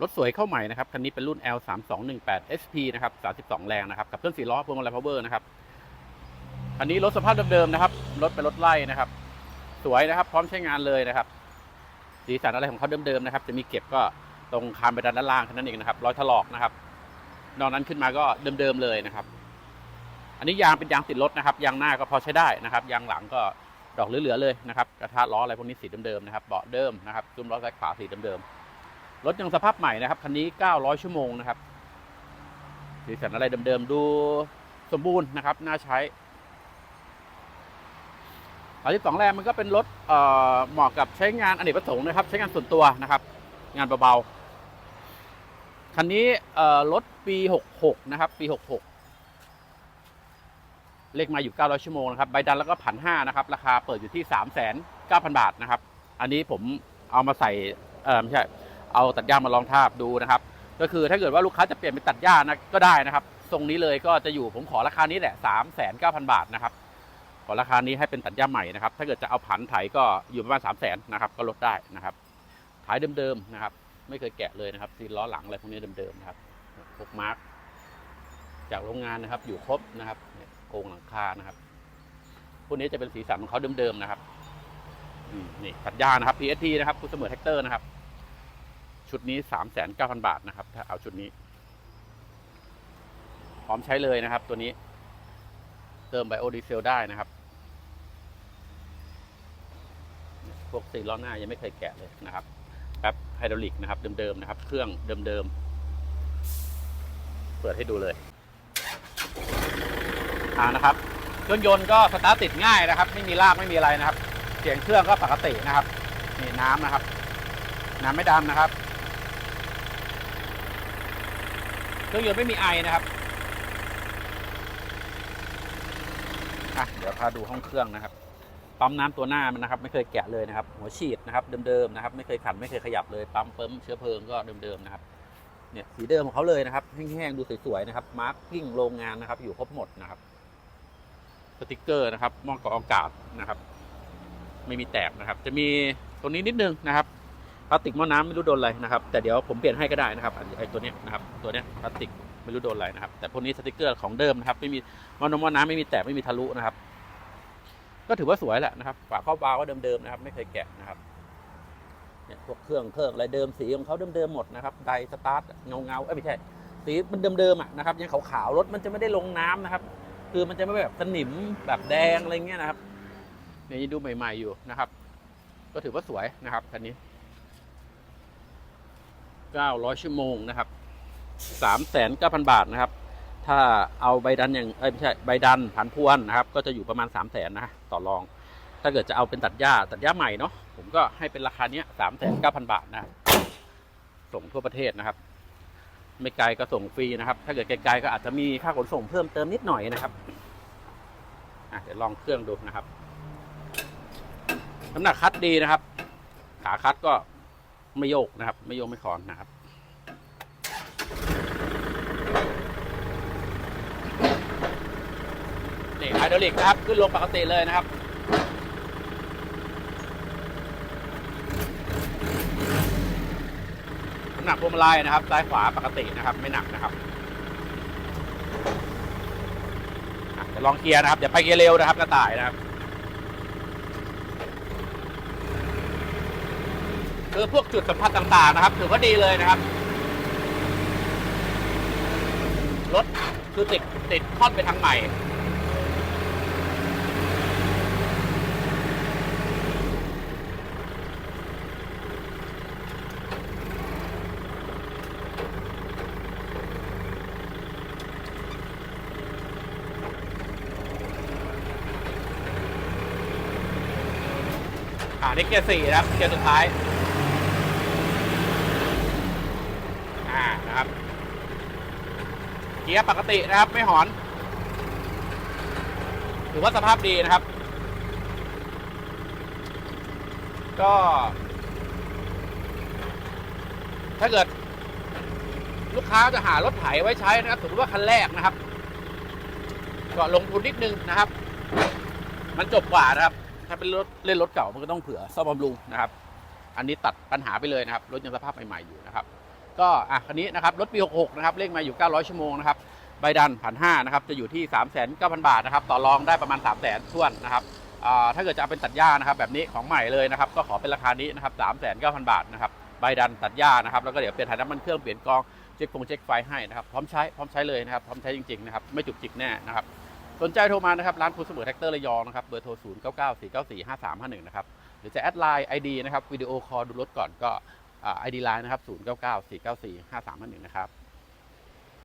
รถสวยเข้าใหม่นะครับ คันนี้เป็นรุ่น L 3 2 1 8 SP นะครับ32 แรงนะครับ กับเครื่อง4ล้อพวงมาลัยพาวเวอร์นะครับ คันนี้รถสภาพเดิมๆนะครับ รถเป็นรถไล่นะครับ สวยนะครับ พร้อมใช้งานเลยนะครับ สีสันอะไรของเขาเดิมๆนะครับ จะมีเก็บก็ตรงคานไปด้านล่างแค่นั้นเองนะครับ รอยถลอกนะครับ นอกนั้นขึ้นมาก็เดิมๆเลยนะครับ อันนี้ยางเป็นยางติดรถนะครับ ยางหน้าก็พอใช้ได้นะครับ ยางหลังก็ดอกเหลือๆเลยนะครับ กระทะล้ออะไรพวกนี้สีเดิมๆนะครับ เบาะเดิมนะครับซุ้มล้อซ้ายขวาสีเดิมๆ รถยังสภาพใหม่นะครับ คันนี้ 900 ชั่วโมงนะครับสีสันอะไรเดิมๆ ดูสมบูรณ์นะครับ น่าใช้อันที่สองแรกมันก็เป็นรถเหมาะกับใช้งานอเนกประสงค์นะครับ ใช้งานส่วนตัวนะครับ งานเบาๆ คันนี้รถปี 66 นะครับ ปี 66 เลขมาอยู่ 900 ชั่วโมงนะครับ ใบดันแล้วก็ผัน5นะครับ ราคาเปิดอยู่ที่ 3,900 บาทนะครับ อันนี้ผมเอามาใส่ เออไม่ใช่ เอาตัดหญ้ามาลองทาบดูนะครับ ก็คือถ้าเกิดว่าลูกค้าจะเปลี่ยนเป็นตัดหญ้านะก็ได้นะครับ ทรงนี้เลยก็จะอยู่ผมขอราคานี้แหละ3,900บาทนะครับ ขอราคานี้ให้เป็นตัดหญ้าใหม่นะครับ ถ้าเกิดจะเอาผันไถก็อยู่ประมาณ300,000นะครับ ก็ลดได้นะครับถ่ายเดิมๆนะครับ ไม่เคยแกะเลยนะครับซีล้อหลังอะไรพวกนี้เดิมๆนะครับพวกมาร์กจากโรงงานนะครับ อยู่ครบนะครับโครงหลังคานะครับพวกนี้จะเป็นสีสันของเขาเดิมๆนะครับนี่ตัดหญ้านะครับ PST นะครับคุณเสมอแท็กเตอร์นะครับ ชุดนี้3,900บาทนะครับ ถ้าเอาชุดนี้ พร้อมใช้เลยนะครับ ตัวนี้ เติมไบโอดีเซลได้นะครับ พวกสีล้อหน้ายังไม่เคยแกะเลยนะครับแป๊บไฮดรอลิกนะครับ เดิมๆนะครับ เครื่องเดิมๆ เปิดให้ดูเลยอ่านะครับเครื่องยนต์ก็สตาร์ทติดง่ายนะครับ ไม่มีลากไม่มีอะไรนะครับ เสียงเครื่องก็ปกตินะครับนี่น้ำนะครับ น้ำไม่ดำนะครับ เค รื่องยนต์ไม่มีไอนะครับอะเดี๋ยวพาดูห้องเครื่องนะครับปั๊มน้ำตัวหน้ามันนะครับ ไม่เคยแกะเลยนะครับ หัวฉีดนะครับเดิมๆนะครับ ไม่เคยขันไม่เคยขยับเลยปั๊มเปิมเชื้อเพลิงก็เดิมๆนะครับเนี่ยสีเดิมของเขาเลยนะครับแห้งๆดูสวยๆนะครับมาร์คกิ้งโรงงานนะครับ อยู่ครบหมดนะครับสติกเกอร์นะครับม้อกรออากาศนะครับ ไม่มีแตกนะครับ จะมีตัวนี้นิดนึงนะครับ พลาสติกหม้อน้ำไม่รู้โดนอะไรนะครับ แต่เดี๋ยวผมเปลี่ยนให้ก็ได้นะครับไอ้ตัวเนี้ยนะครับตัวเนี้ยพลาสติกไม่รู้โดนอะไรนะครับ แต่พวกนี้สติกเกอร์ของเดิมนะครับไม่มีหม้อนมหม้อน้ำไม่มีแตกไม่มีทะลุนะครับ ก็ถือว่าสวยแหละนะครับฝาครอบวาล์วก็เดิมๆนะครับ ไม่เคยแกะนะครับเนี่ยพวกเครื่องเครื่องอะไรเดิมสีของเขาเดิมๆหมดนะครับไดสตาร์ทเงาเงาเอ้ยไม่ใช่สีมันเดิมๆอะนะครับยังขาวๆรถมันจะไม่ได้ลงน้ำนะครับ คือมันจะไม่แบบสนิมแบบแดงอะไรเงี้ยนะครับเนี่ยดูใหม่ ๆอยู่นะครับ ก็ถือว่าสวยนะครับคันนี้ 900 ชั่วโมงนะครับ 3,900 บาทนะครับ ถ้าเอาใบดันอย่างเอ้ยไม่ใช่ใบดันผันพวนนะครับ ก็จะอยู่ประมาณ 3 0 0แสนนะต่อรอง ถ้าเกิดจะเอาเป็นตัดหญ้าตัดหญ้าใหม่เนาะผมก็ให้เป็นราคาเนี้ย39,000บาทนะส่งทั่วประเทศนะครับ ไม่ไกลก็ส่งฟรีนะครับ ถ้าเกิดไกลๆก็อาจจะมีค่าขนส่งเพิ่มเติมนิดหน่อยนะครับเดี๋ยวลองเครื่องดูนะครับน้ำหนักคัดดีนะครับ ขาคัดก็ ไม่โยกนะครับ ไม่โยกไม่คลอนนะครับนี่ไฮดรอลิกนะครับ ขึ้นลงปกติเลยนะครับน้ำหนักพวงมาลัยนะครับ ซ้ายขวาปกตินะครับ ไม่หนักนะครับอะเดี๋ยวลองเกียร์นะครับอย่าไปเกียร์เร็วนะครับ กระต่ายนะครับ คือพวกจุดสัมผัสต่างๆนะครับถือว่าดีเลยนะครับรถคือติดติดค่อนไปทางใหม่อ่านี่เกียร์สี่นะครับเกียร์สุดท้าย อ่า นะครับ เกียร์ปกตินะครับไม่หอน ถือว่าสภาพดีนะครับ ก็ ถ้าเกิด ลูกค้าจะหารถไถไว้ใช้นะครับสมมติว่าคันแรกนะครับ ก็ลงทุนนิดนึงนะครับ มันจบกว่านะครับ ถ้าเป็นรถเล่นรถเก่ามันก็ต้องเผื่อซ่อมบำรุงนะครับอันนี้ตัดปัญหาไปเลยนะครับ รถยังสภาพใหม่ ๆ อยู่นะครับ ก็อะคันนี้นะครับรถปี 66 นะครับเลขมาอยู่ 900 ชั่วโมงนะครับใบดันผ่านห้านะครับจะอยู่ที่ 3 9 0 0 0 บาทนะครับต่อรองได้ประมาณ 3 0 0 0 0 0ท้วนนะครับอ่าถ้าเกิดจะเอาเป็นตัดหญ้านะครับแบบนี้ของใหม่เลยนะครับก็ขอเป็นราคานี้นะครับ3 9 0 0 0 บาทนะครับใบดันตัดหญ้านะครับแล้วก็เดี๋ยวเปลี่ยนถ่ายน้ำมันเครื่องเปลี่ยนกองเช็คฟงเช็คไฟให้นะครับพร้อมใช้พร้อมใช้เลยนะครับพร้อมใช้จริงๆนะครับไม่จุกจิกแน่นะครับสนใจโทรมานะครับร้านคุณเสมอแท็กเตอร์ระยองนะครับเบอร์โทร 0 9 9 4 9 4 5 3 5 1 นะครับหรือจะแอดไลน์ ID นะครับวิดีโอคอลดูรถก่อนก็ ไอดีไลน์นะครับ 0 9 9 4 9 4 5 3 5 1 นะครับ